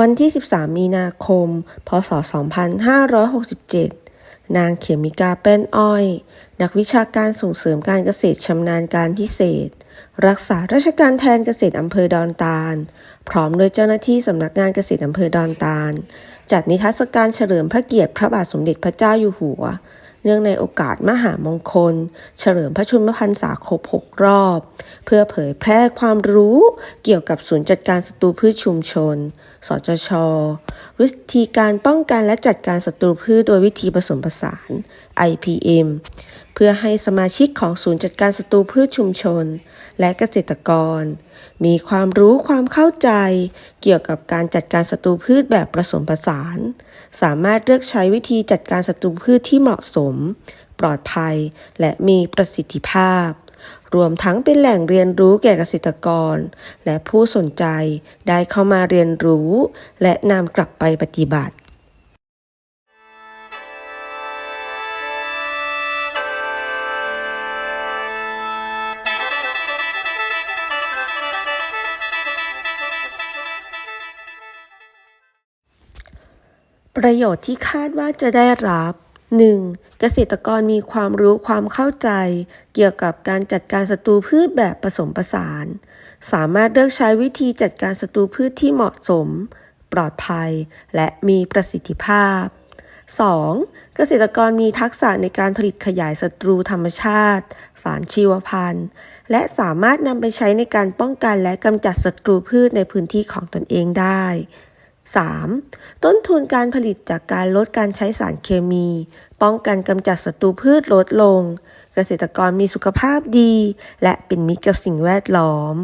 วันที่ 13 มีนาคม พศ 2567 นางเขมิกาแป้นอ้อย นักวิชาการส่งเสริมการเกษตรชำนาญการพิเศษ รักษาราชการแทนเกษตรอำเภอดอนตาล พร้อมโดยเจ้าหน้าที่สำนักงานเกษตรอำเภอดอนตาล จัดนิทรรศการเฉลิมพระเกียรติพระบาทสมเด็จพระเจ้าอยู่หัว เนื่องในโอกาสมหามงคล เฉลิมพระชนมพรรษาครบ 6 รอบ เพื่อเผยแพร่ความรู้เกี่ยวกับศูนย์จัดการศัตรูพืชชุมชน สจช วิธีการป้องกันและจัดการศัตรูพืชโดยวิธีผสมผสาน IPM พื่อให้สมาชิกของศูนย์จัดการศัตรูพืชชุมชน และเกษตรกร มีความรู้ความเข้าใจเกี่ยวกับการจัดการศัตรูพืชแบบผสมผสาน สามารถเลือกใช้วิธีจัดการศัตรูพืชที่เหมาะสม ปลอดภัย และมีประสิทธิภาพ รวมทั้งเป็นแหล่งเรียนรู้แก่เกษตรกร และผู้สนใจได้เข้ามาเรียนรู้ และนำกลับไปปฏิบัติ ประโยชน์ที่คาดว่าจะได้รับ 1. เกษตรกรมีความรู้ความเข้าใจ เกี่ยวกับการจัดการศัตรูพืชแบบผสมผสาน สามารถเลือกใช้วิธีจัดการศัตรูพืชที่เหมาะสม ปลอดภัย และมีประสิทธิภาพ 2. เกษตรกรมีทักษะในการผลิตขยายศัตรูธรรมชาติ สารชีวพันธุ์ และสามารถนำไปใช้ในการป้องกันและกำจัดศัตรูพืชในพื้นที่ของตนเองได้ 3. ต้นทุนการผลิตจากการลดการใช้สารเคมี ป้องกันกำจัดศัตรูพืชลดลง เกษตรกรมีสุขภาพดี และเป็นมิตรกับสิ่งแวดล้อม